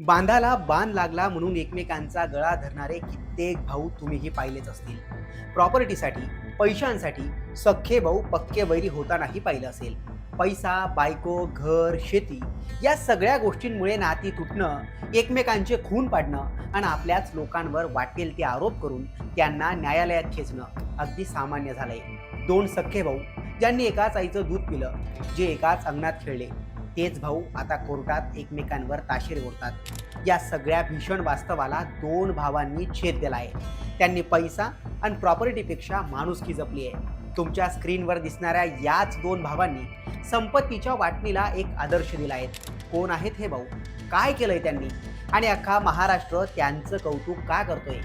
बांधाला बांध लागला म्हणून एकमेकांचा गळा धरणारे कित्येक भाऊ तुम्हीही पाहिलेच असतील. प्रॉपर्टीसाठी पैशांसाठी सख्खे भाऊ पक्के वैरी होतानाही पाहिलं असेल. पैसा बायको घर शेती या सगळ्या गोष्टींमुळे नाती तुटणं एकमेकांचे खून पाडणं आणि आपल्याच लोकांवर वाटेल ते आरोप करून त्यांना न्यायालयात खेचणं अगदी सामान्य झालंय. दोन सख्खे भाऊ ज्यांनी एकाच आईचं दूध पिलं जे एकाच अंगणात खेळले. तेच भाऊ आता कोर्टात एकमेकांवर ताशेर ओढतात. या सगळ्या भीषण वास्तवाला दोन भावांनी छेद दिला आहे त्यांनी पैसा आणि प्रॉपर्टीपेक्षा माणुसकी जपली आहे. तुमच्या स्क्रीनवर दिसणाऱ्या याच दोन भावांनी संपत्तीच्या वाटणीला एक आदर्श दिला आहे कोण आहेत हे भाऊ? काय केलंय त्यांनी? आणि अख्खा महाराष्ट्र त्यांचं कौतुक का करतोय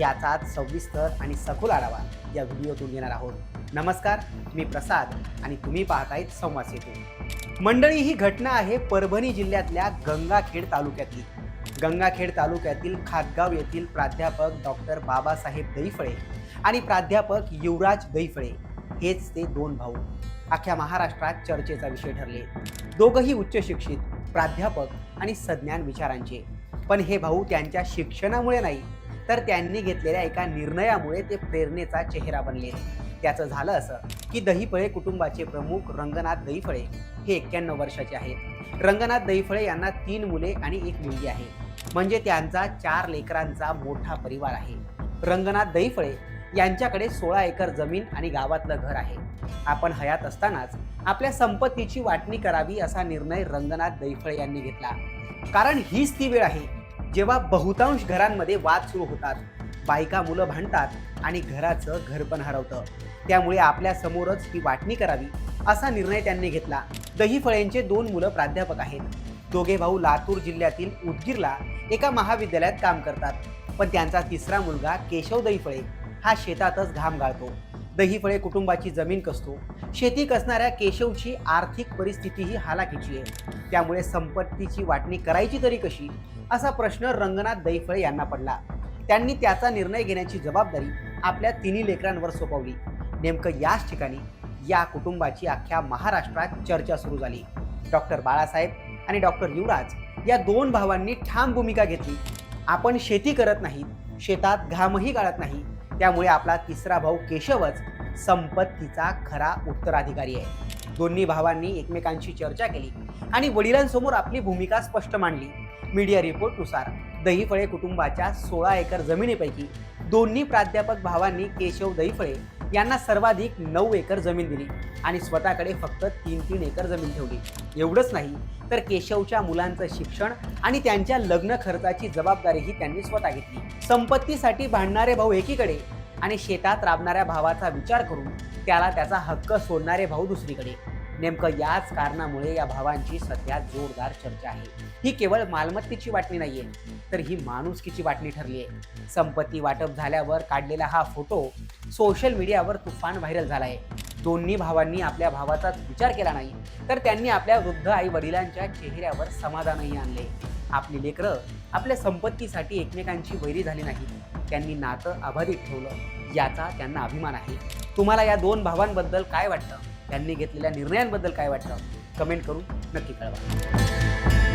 याचाच सविस्तर आणि सखोल आढावा या व्हिडिओतून घेणार आहोत. नमस्कार मी प्रसाद आणि तुम्ही पाहतायत संवाद सेतू. मंडळी ही घटना आहे परभणी जिल्ह्यातल्या गंगाखेड तालुक्यातली. गंगाखेड तालुक्यातील खातगाव येथील प्राध्यापक डॉक्टर बाबासाहेब दैफळे आणि प्राध्यापक युवराज दैफळे हेच ते दोन भाऊ. अख्ख्या महाराष्ट्रात चर्चेचा विषय ठरले. दोघंही उच्च शिक्षित प्राध्यापक आणि सज्ञान विचारांचे. पण हे भाऊ त्यांच्या शिक्षणामुळे नाही तर त्यांनी घेतलेल्या एका निर्णयामुळे ते प्रेरणेचा चेहरा बनले. त्याचं झालं असं की दहीफळे कुटुंबाचे प्रमुख रंगनाथ दहीफळे हे एक्क्याण्णव वर्षाचे आहेत. रंगनाथ दहीफळे यांना तीन मुले आणि एक मुलगी आहे. म्हणजे त्यांचा चार लेकरांचा मोठा परिवार आहे. रंगनाथ दहीफळे यांच्याकडे सोळा एकर जमीन आणि गावातलं घर आहे. आपण हयात असतानाच आपल्या संपत्तीची वाटणी करावी असा निर्णय रंगनाथ दैफळे यांनी घेतला. कारण हीच ती वेळ आहे जेव्हा बहुतांश घरांमध्ये वाद सुरू होतात बायका मुलं भांडतात आणि घराचं घर पण हरवतं. त्यामुळे आपल्या समोरच ही वाटणी करावी असा निर्णय त्यांनी घेतला. दहीफळेंचे दोन मुलं प्राध्यापक आहेत. दोघे भाऊ लातूर जिल्ह्यातील उदगीरला एका महाविद्यालयात काम करतात. पण त्यांचा तिसरा मुलगा केशव दहीफळे हा शेतातच घाम गाळतो. दहीफळे कुटुंबाची जमीन कसतो? शेती कसणाऱ्या केशवची आर्थिक परिस्थितीही हालाकीची आहे. त्यामुळे संपत्तीची वाटणी करायची तरी कशी? असा प्रश्न रंगनाथ दहीफळे यांना पडला. त्यांनी त्याचा निर्णय घेण्याची जबाबदारी आपल्या तिन्ही लेकरांवर सोपवली. नेमकं याच ठिकाणी या कुटुंबाची अख्ख्या महाराष्ट्रात चर्चा सुरू झाली. डॉक्टर बाळासाहेब आणि डॉक्टर युवराज या दोन भावांनी ठाम भूमिका घेतली. आपण शेती करत नाहीत शेतात घामही गाळत नाही त्यामुळे आपला तिसरा भाऊ केशवच संपत्तीचा खरा उत्तराधिकारी आहे. दोन्ही भावांनी एकमेकांशी चर्चा केली आणि वडिलांसमोर आपली भूमिका स्पष्ट मांडली. मीडिया रिपोर्टनुसार दहीफळे कुटुंबाच्या सोळा एकर जमिनीपैकी दोन्ही प्राध्यापक भावांनी केशव दहीफळे यांना सर्वाधिक नऊ एकर जमीन दिली आणि स्वतःकडे फक्त तीन तीन एकर जमीन ठेवली. एवढंच नाही तर केशवच्या मुलांचं शिक्षण आणि त्यांच्या लग्न खर्चाची जबाबदारीही त्यांनी स्वतः घेतली. संपत्तीसाठी भांडणारे भाऊ एकीकडे आणि शेतात राबणाऱ्या भावाचा विचार करून त्याला त्याचा हक्क सोडणारे भाऊ दुसरीकडे. नेमकं याच कारणामुळे या भावांची सध्या जोरदार चर्चा आहे. ही केवळ मालमत्तेची वाटणी नाहीये तर ही माणुसकीची वाटणी ठरली आहे संपत्ती वाटप झाल्यावर काढलेला हा फोटो सोशल मीडियावर तुफान व्हायरल झाला आहे दोन्ही भावांनी आपल्या भावाचाच विचार केला नाही तर त्यांनी आपल्या वृद्ध आई वडिलांच्या चेहऱ्यावर समाधानही आणले. आपली लेकरं आपल्या संपत्तीसाठी एकमेकांची वैरी झाली नाही त्यांनी नातं अबाधित ठेवलं याचा त्यांना अभिमान आहे. तुम्हाला या दोन भावांबद्दल काय वाटतं? त्यांनी घेतलेल्या निर्णयांबद्दल काय वाटतं? कमेंट करून नक्की कळवा.